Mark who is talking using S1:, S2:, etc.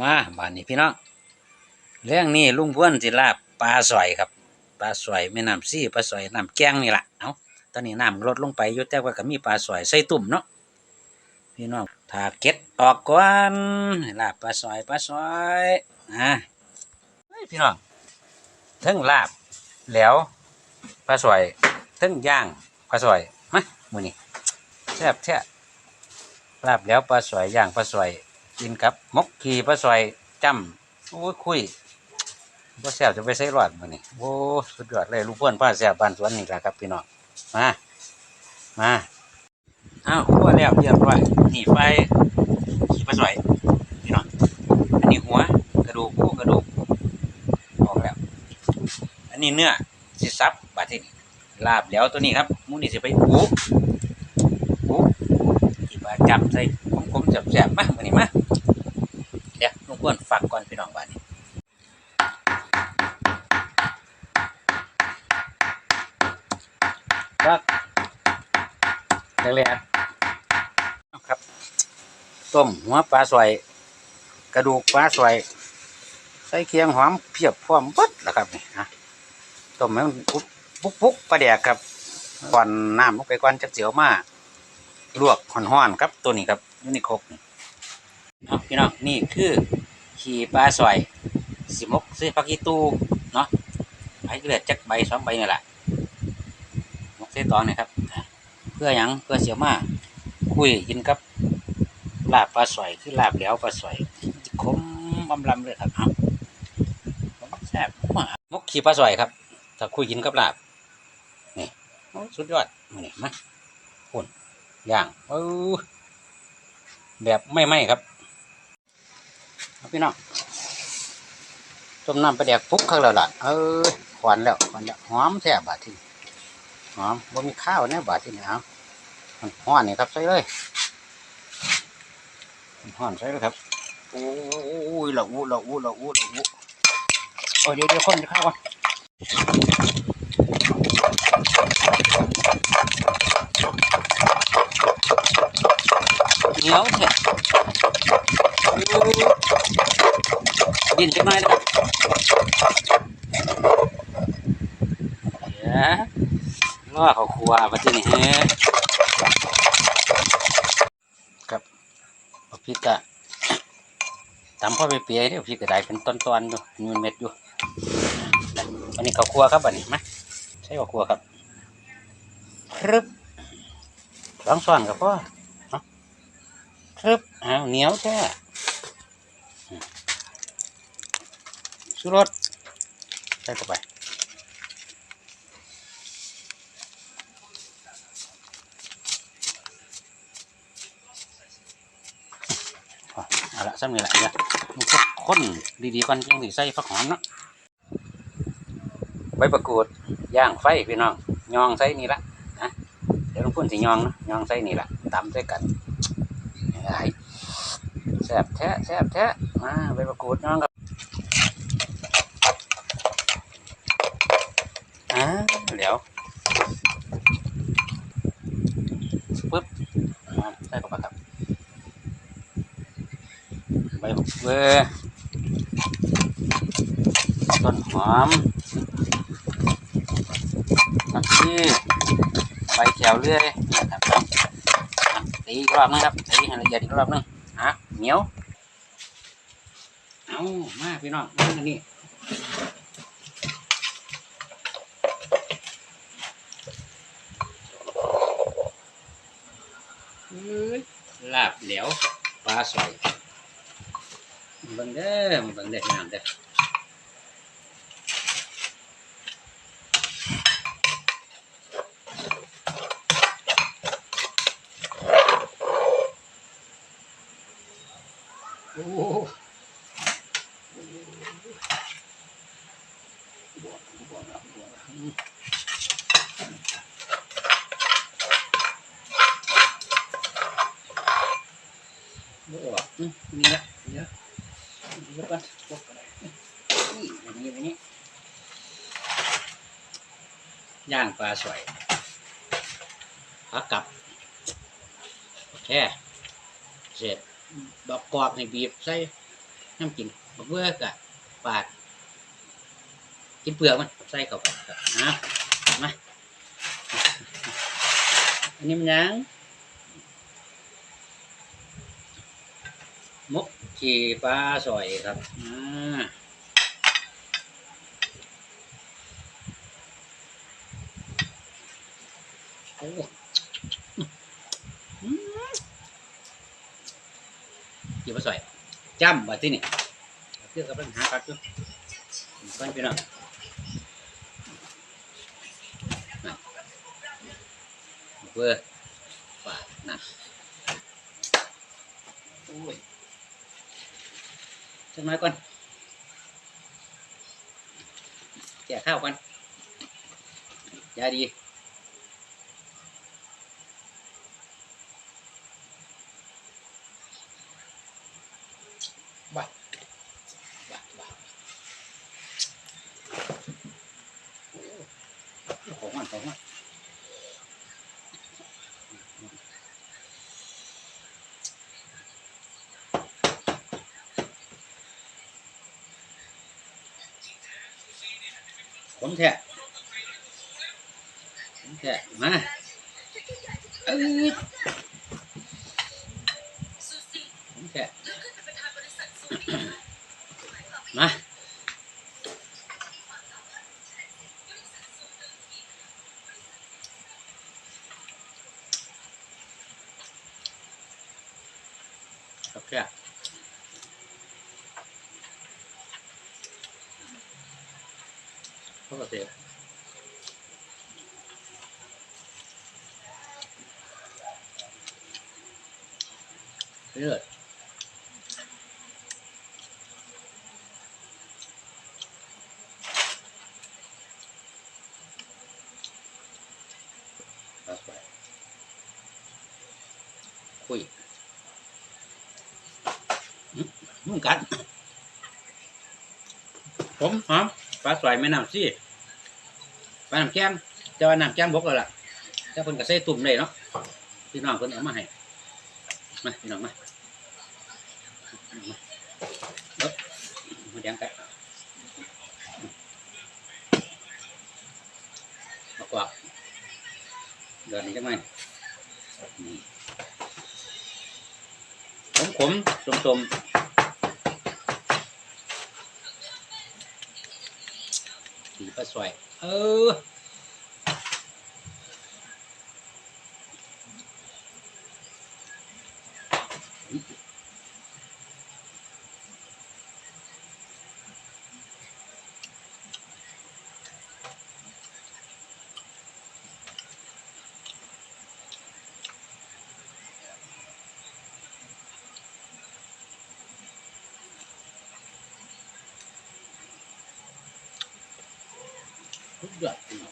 S1: มาบานนี้พี่น้องเรื่องนี้ลุงเพ้วนสิลาบปลาสอยครับปลาสอยแม่น้ำซี่ปลาสอยน้ำแกงนี่แหละเอาตอนนี้น้ำลดลงไปยุ่แต่ว่าก็มีปลาสอยใส่ตุ่มเนาะพี่น้องถ้าเก็ดออกก่อนลาบปลาสอยปลาสอยอะเฮ้ยพี่น้องทั้งลาบแล้วปลาสอยทั้งย่างปลาสอยมามือนี้แซ่บแท้ลาบแล้วปลาสอยย่างปลาสอย กินกับ มกขี่ปลาซอยจำโอ้ยคุยว่าแซ่บจะไปใส่รอดมานี่โอ้สุดยอดเลยลูกเพื่อนป้าแซ่บบ้านสวนนี่แหละครับพี่น้องมามาอ้าวคั่วแล้วเรียบร้อยหนีไฟขี่ปลาซอยพี่น้องอันนี้หัวกระดูกโอ้กระดูกออกแล้ว อันนี้เนื้อสิซับบาดที่นี่ลาบแล้วตัวนี้ครับมูนี่สิไปอูอูที่ว่าจำใส่ของผมแซ่บๆมามื้อนี้มา เดี๋ยวนฝากก่อนพี่น้องบ้านนี้ครับแรกๆครับ ต้มหัวปลาสวยกระดูกปลาสวยใส่เคียงหอมเพียบพร้อมปัดแล้วครับนี่ฮะต้มให้มันปุ๊บปุ๊บปลาแดกครับก่อนน้ำลงไปก่อนจะเสียวมาลวกห่อนๆครับตัวนี้ครับนิโคกนี่พี่น้องนี่คือ ขี่ปลาสอยสิมกซื้อพักกีตู้เนาะไอ้เลือจักใบสองใบนี่แหละมกเส้ตอนนี่ครับ เพื่อยังเพื่อเสียวมาคุยกินกับลาบปลาสอยคือลาบแล้วปลาสอยคมบำลำเลยครับเอาแซ่บมากมกขี่ปลาสอยครับถ้าคุยกินกับลาบนี่สุดยอดมานี่มาปุ่นย่างเออแบบไม่ไหมครับ พี่น้องต้มน้ำปลาแดกปุ๊กข้างแล้วล่ะเออขวานแล้วขวานแล้วหอมแท้บาดที่หอมบ่มีข้าวแน่บาดที่นี่เอามันห้อนนี่ครับใส่เลยมันห้อนใส่เลยครับโอ้ยละอู้ละอู้ละอู้ละอู้โอ้ยเดี๋ยวเดี๋ยวคนจะข้าวก่อนเหนียวแท้ ดินจักหน่อยนะเดี๋ยวรอเขาครัวมาที่นี่ฮะครับเอพริกกะตำพ่อไปเปียเดี๋ยวพริกกะได้เป็นต้นๆอยู่เป็นเม็ดอยู่อันนี้เขาครัวครับอันนี้มาใช่เขาครัวครับครึบสองส่วนกับพ่อเอาครึบอ้าวเหนียวแท้ ชูรสใส่เข้าไปเอาละซ้ำนี่แหละเดี๋ยมันก็ข้นดีๆก่อนยังสิใส่ผักหอมเนาะใบประกูดย่างไฟพี่น้องยองใส่นี่ละนะเดี๋ยวลุงพุ่นสิยองเนาะยองใส่นี่ละตำใส่กันไอ้แซ่บแท้แซ่บแท้มาใบประกูดยองครับ อ่าเดี๋ยวปึ๊บอ่าใส่เข้าไปครับใบหกเบอร์ต้นหอมน้ำชีใบแขวเลื่อยนะครับตีอีกรอบนึงครับตีให้ละเอียดอีกรอบนึงอะเหนียวเอามาพี่น้องนี่อันนี้ ลาบเหลวปลาสอยเบังเด้อเบังเด้องามเด้อโอ้บวกบวกบวกอืม บวกอืมนี่ละเดี๋ยวเดี๋ยก่อนพวกอะไรนี่อย่างนี้อย่างนี้ย่างปลาสวยพักกับโอเคเสร็จดอกกรอบให้บีบใส่น้ำกินบักเบื่อกะปาด กินเปลือกมันใส่เข้าไปครับนะมาอันนี้มันยัง มกขี่ปลาสอยครับอ่าโอ้ขี่ปลาสอยจ้ำบัดที่นี่เพื่อกับปัญหาครับจุ๊บก่อนพี่น้องเวอร์ฝาดนะโอ้ย จังมาก่อนแจกข้าวก่อนยาดี บ้าบ้าบ้าโอ้ของมันของมัน ผมแท้ผมแท้มาเอ้ยผมแท้มาครับแท้ ปกติเลือดรับไปลาสวยแม่น้ำซี่ปลาน้ำแก้มจะว่าน้ำแก้มบกแล้วล่ะแต่คนก็ใส่ตุ่มเลยเนาะพี่น้องคนเอามาให้มาพี่น้องมา Đó. Mà đem cái. Mặc quạt. Giờ này cái này. Khóm soy. Oh. ぐらって。